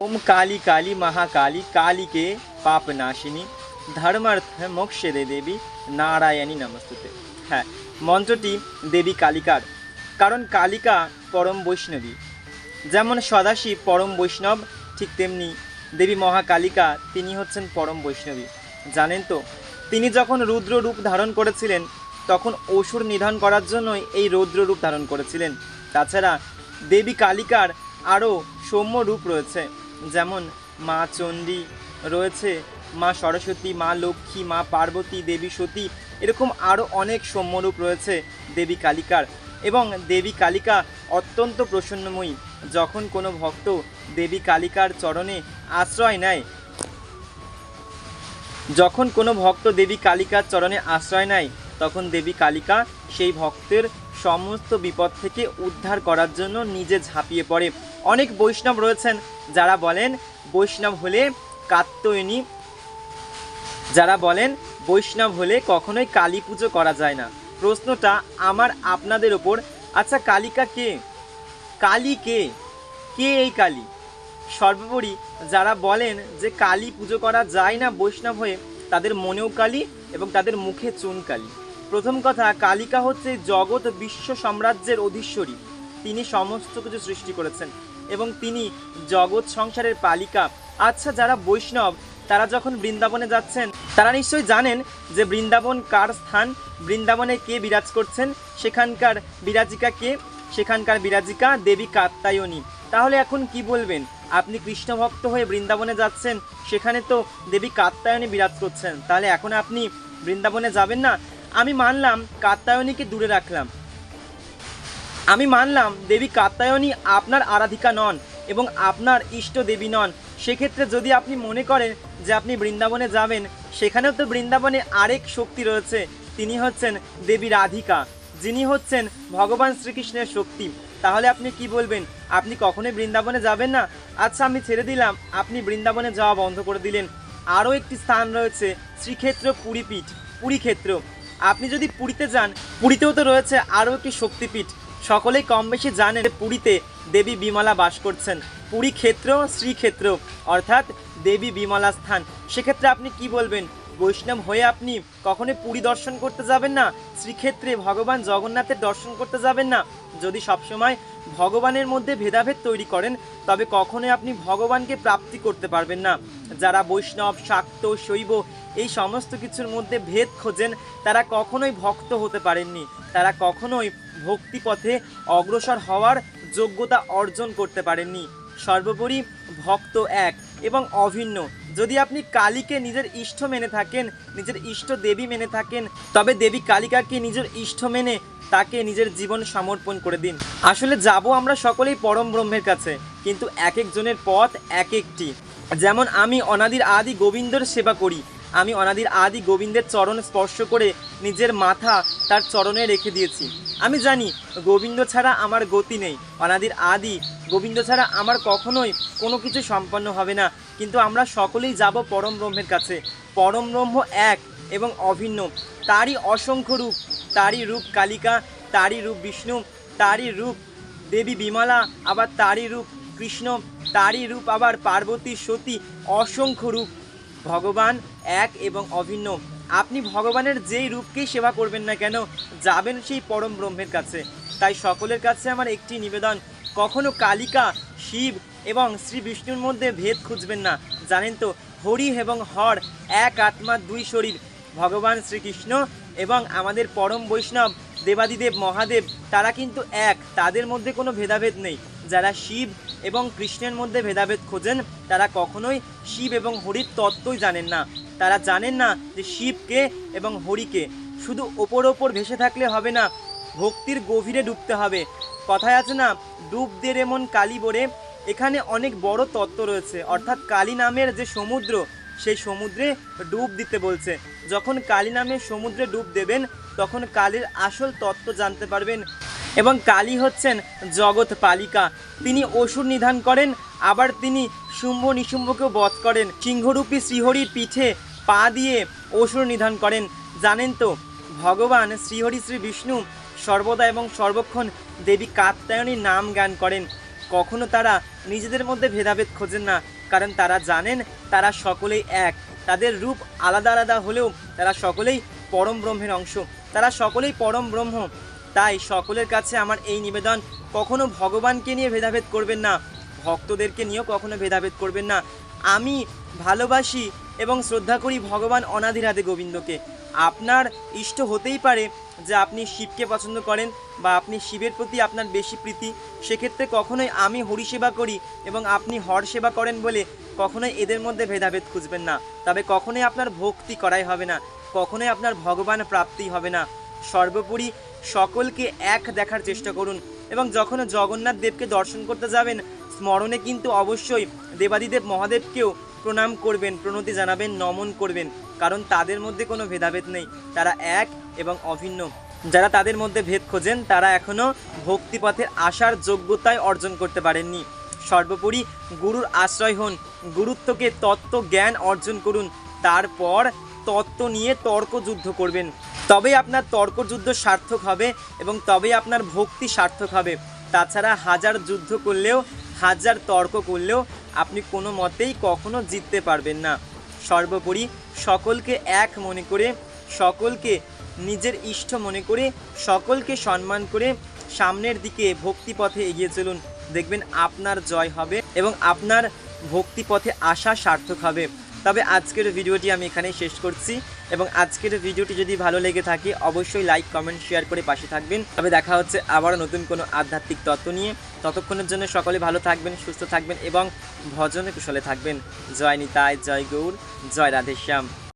ओम काली काली महाकाली काली के पाप नाशिनी ধর্মার্থ মোক্ষে দে দেবী নারায়ণী নমস্তুতে হ্যাঁ মন্ত্রটি দেবী কালিকার কারণ কালিকা পরম বৈষ্ণবী যেমন সদাশিব পরম বৈষ্ণব ঠিক তেমনি দেবী মহাকালিকা তিনি হচ্ছেন পরম বৈষ্ণবী জানেন তো তিনি যখন রুদ্র রূপ ধারণ করেছিলেন তখন অসুর নিধন করার জন্যই এই রৌদ্র রূপ ধারণ করেছিলেন তাছাড়া দেবী কালিকার আরও সৌম্য রূপ রয়েছে যেমন মা চণ্ডী রয়েছে, মা সরস্বতী, মা লক্ষ্মী, মা পার্বতী, দেবী সতী, এরকম আরও অনেক সৌম্যরূপ রয়েছে দেবী কালিকার। এবং দেবী কালিকা অত্যন্ত প্রসন্নময়ী। যখন কোনো ভক্ত দেবী কালিকার চরণে আশ্রয় নেয়, যখন কোনো ভক্ত দেবী কালিকার চরণে আশ্রয় নেয়, তখন দেবী কালিকা সেই ভক্তের সমস্ত বিপদ থেকে উদ্ধার করার জন্য নিজে ঝাঁপিয়ে পড়ে। অনেক বৈষ্ণব রয়েছেন যারা বলেন বৈষ্ণব হলে কাত্তয়নী, যারা বলেন বৈষ্ণব হলে কখনোই কালী পুজো করা যায় না। প্রশ্নটা আমার আপনাদের ওপর আচ্ছা কালিকা কে? কালী কে? কে এই কালী? সর্বোপরি যারা বলেন যে কালী পুজো করা যায় না বৈষ্ণব হয়ে, তাদের মনেও কালী এবং তাদের মুখে চুন কালী। প্রথম কথা, কালিকা হচ্ছে জগৎ বিশ্ব সাম্রাজ্যের অধীশ্বরী। তিনি সমস্ত কিছু সৃষ্টি করেছেন। এবং তিনি জগৎ সংসারের পালিকা। আচ্ছা যারা বৈষ্ণব, তারা যখন বৃন্দাবনে যাচ্ছেন, তারা নিশ্চয়ই জানেন যে বৃন্দাবন কার স্থান, বৃন্দাবনে কে বিরাজ করছেন, সেখানকার বিরাজিকা কে? সেখানকার বিরাজিকা দেবী কাত্তায়নী। তাহলে এখন কি বলবেন? আপনি কৃষ্ণ ভক্ত হয়ে বৃন্দাবনে যাচ্ছেন, সেখানে তো দেবী কাত্তায়নী বিরাজ করছেন। তাহলে এখন আপনি বৃন্দাবনে যাবেন না? আমি মানলাম কাত্তায়নীকে দূরে রাখলাম। আমি মানলাম দেবী কাত্তায়নী আপনার আরাধিকা নন এবং আপনার ইষ্ট দেবী নন। সেক্ষেত্রে যদি আপনি মনে করেন যে আপনি বৃন্দাবনে যাবেন, সেখানেও তো বৃন্দাবনে আরেক শক্তি রয়েছে, তিনি হচ্ছেন দেবী রাধিকা, যিনি হচ্ছেন ভগবান শ্রীকৃষ্ণের শক্তি। তাহলে আপনি কি বলবেন? আপনি কখনোই বৃন্দাবনে যাবেন না? আচ্ছা আমি ছেড়ে দিলাম। আপনি বৃন্দাবনে যাওয়া বন্ধ করে দিলেন। আরও একটি স্থান রয়েছে, শ্রীক্ষেত্র পুরীপীঠ, পুরীক্ষেত্র। আপনি যদি পুরীতে যান, পুরীতেও তো রয়েছে আরও একটি শক্তিপীঠ। সকলেই কম বেশি জানেন পুরীতে দেবী বিমলা বাস করছেন। পুরী ক্ষেত্র, শ্রীক্ষেত্র, অর্থাৎ দেবী বিমলা স্থান। সেক্ষেত্রে আপনি কি বলবেন? বৈষ্ণব হয়ে আপনি কখনোই পুরী দর্শন করতে যাবেন না? শ্রীক্ষেত্রে ভগবান জগন্নাথের দর্শন করতে যাবেন না? যদি সবসময় ভগবানের মধ্যে ভেদাভেদ তৈরি করেন, তবে কখনোই আপনি ভগবানকে প্রাপ্তি করতে পারবেন না। যারা বৈষ্ণব, শাক্ত, শৈব এই সমস্ত কিছুর মধ্যে ভেদ খোঁজেন, তারা কখনোই ভক্ত হতে পারেননি। তারা কখনোই ভক্তিপথে অগ্রসর হওয়ার যোগ্যতা অর্জন করতে পারেননি। সর্বোপরি ভক্ত এক এবং অভিন্ন। যদি আপনি কালীকে নিজের ইষ্ট মেনে থাকেন, নিজের ইষ্ট দেবী মেনে থাকেন, তবে দেবী কালিকাকে নিজের ইষ্ট মেনে তাকে নিজের জীবন সমর্পণ করে দিন। আসলে যাব আমরা সকলেই পরম ব্রহ্মের কাছে, কিন্তু এক একজনের পথ এক একটি। যেমন আমি অনাদির আদি গোবিন্দর সেবা করি আমি অনাদির আদি গোবিন্দের চরণ স্পর্শ করে নিজের মাথা তার চরণে রেখে দিয়েছি। আমি জানি, গোবিন্দ ছাড়া আমার গতি নেই। অনাদির আদি গোবিন্দ ছাড়া আমার কখনোই কোনো কিছু সম্পন্ন হবে না। কিন্তু আমরা সকলেই যাব পরম ব্রহ্মের কাছে। পরম ব্রহ্ম এক এবং অভিন্ন। তারই অসংখ্য রূপ, তারই রূপ কালিকা, তারই রূপ বিষ্ণু, তারই রূপ দেবী বিমলা, আবার তারই রূপ কৃষ্ণ, তারই রূপ আবার পার্বতী সতী, অসংখ্য রূপ। ভগবান এক এবং অভিন্ন। আপনি ভগবানের যেই রূপকেই সেবা করবেন না কেন, যাবেন সেই পরম ব্রহ্মের কাছে। তাই সকলের কাছে আমার একটি নিবেদন, কখনো কালিকা, শিব এবং শ্রী বিষ্ণুর মধ্যে ভেদ খুঁজবেন না। জানেন তো, হরি এবং হর এক আত্মা, দুই শরীর। ভগবান শ্রীকৃষ্ণ এবং আমাদের পরম বৈষ্ণব দেবাদিদেব, মহাদেব, তারা কিন্তু এক। তাদের মধ্যে কোনো ভেদাভেদ নেই। যারা শিব এবং কৃষ্ণের মধ্যে ভেদাভেদ খোঁজেন, তারা কখনোই শিব এবং হরির তত্ত্বই জানেন না। তারা জানেন না যে শিবকে এবং হরিকে শুধু ওপর ওপর ভেসে থাকলে হবে না, ভক্তির গভীরে ডুবতে হবে। কথায় আছে না, ডুব দে রেমন কালী বরে। এখানে অনেক বড় তত্ত্ব রয়েছে। অর্থাৎ কালী নামের যে সমুদ্র, সেই সমুদ্রে ডুব দিতে বলছে। যখন কালী নামের সমুদ্রে ডুব দেবেন তখন কালীর আসল তত্ত্ব জানতে পারবেন। এবং কালী হচ্ছেন জগৎ পালিকা। তিনি অসুর নিধান করেন, আবার তিনি শুম্ভ নিশুম্ভকেও বধ করেন। সিংহরূপী শ্রীহরির পিঠে পা দিয়ে অসুর নিধান করেন। জানেন তো, ভগবান শ্রীহরি শ্রী বিষ্ণু সর্বদা এবং সর্বক্ষণ দেবী কাত্যায়নীর নাম গান করেন। কখনো তারা নিজেদের মধ্যে ভেদাভেদ খোঁজেন না, কারণ তারা জানেন তারা সকলেই এক। তাদের রূপ আলাদা আলাদা হলেও তারা সকলেই পরম ব্রহ্মের অংশ। তারা সকলেই পরম ব্রহ্ম। তাই সকলের কাছে আমার এই নিবেদন, কখনো ভগবানকে নিয়ে ভেদাভেদ করবেন না। ভক্তদেরকে নিয়েও কখনো ভেদাভেদ করবেন না। আমি ভালোবাসি এবং শ্রদ্ধা করি ভগবান অনাধিরাধে গোবিন্দকে। আপনার ইষ্ট হতেই পারে যে আপনি শিবকে পছন্দ করেন বা আপনি শিবের প্রতি আপনার বেশি প্রীতি। সেক্ষেত্রে কখনোই আমি হরিসেবা করি এবং আপনি হর সেবা করেন বলে কখনোই এদের মধ্যে ভেদাভেদ খুঁজবেন না। তবে কখনোই আপনার ভক্তি করাই হবে না। কখনোই আপনার ভগবান প্রাপ্তি হবে না। সর্বোপরি সকলকে এক দেখার চেষ্টা করুন এবং যখন জগন্নাথ দেবকে দর্শন করতে যাবেন, স্মরণে কিন্তু অবশ্যই দেবাদিদেব মহাদেবকেও প্রণাম করবেন, প্রণতি জানাবেন, নমন করবেন। কারণ তাদের মধ্যে কোনো ভেদাভেদ নেই। তারা এক এবং অভিন্ন। যারা তাদের মধ্যে ভেদ খোঁজেন, তারা এখনও ভক্তিপথের আসার যোগ্যতায় অর্জন করতে পারেননি। সর্বোপরি গুরুর আশ্রয় হন। গুরুত্বকে তত্ত্ব জ্ঞান অর্জন করুন। তারপর তত্ত্ব নিয়ে তর্ক যুদ্ধ করবেন। তবেই আপনার তর্ক যুদ্ধ সার্থক হবে এবং তবেই আপনার ভক্তি সার্থক হবে। তাছাড়া হাজার যুদ্ধ করলেও, হাজার তর্ক করলেও আপনি কোনো মতেই কখনো জিততে পারবেন না। সর্বোপরি সকলকে এক মনে করে, সকলকে নিজের ইষ্ট মনে করে, সকলকে সম্মান করে সামনের দিকে ভক্তিপথে এগিয়ে চলুন। দেখবেন আপনার জয় হবে এবং আপনার ভক্তিপথে আসা সার্থক হবে। তবে আজকের ভিডিওটি আমি এখানেই শেষ করছি এবং আজকের ভিডিওটি যদি ভালো লেগে থাকে, অবশ্যই লাইক কমেন্ট শেয়ার করে পাশে থাকবেন। তবে দেখা হচ্ছে আবারও নতুন কোনো আধ্যাত্মিক তত্ত্ব নিয়ে। ততক্ষণের জন্য সকলে ভালো থাকবেন, সুস্থ থাকবেন এবং ভজনে কুশলে থাকবেন। জয় নিতায় জয় গৌর, জয় রাধেশ্যাম।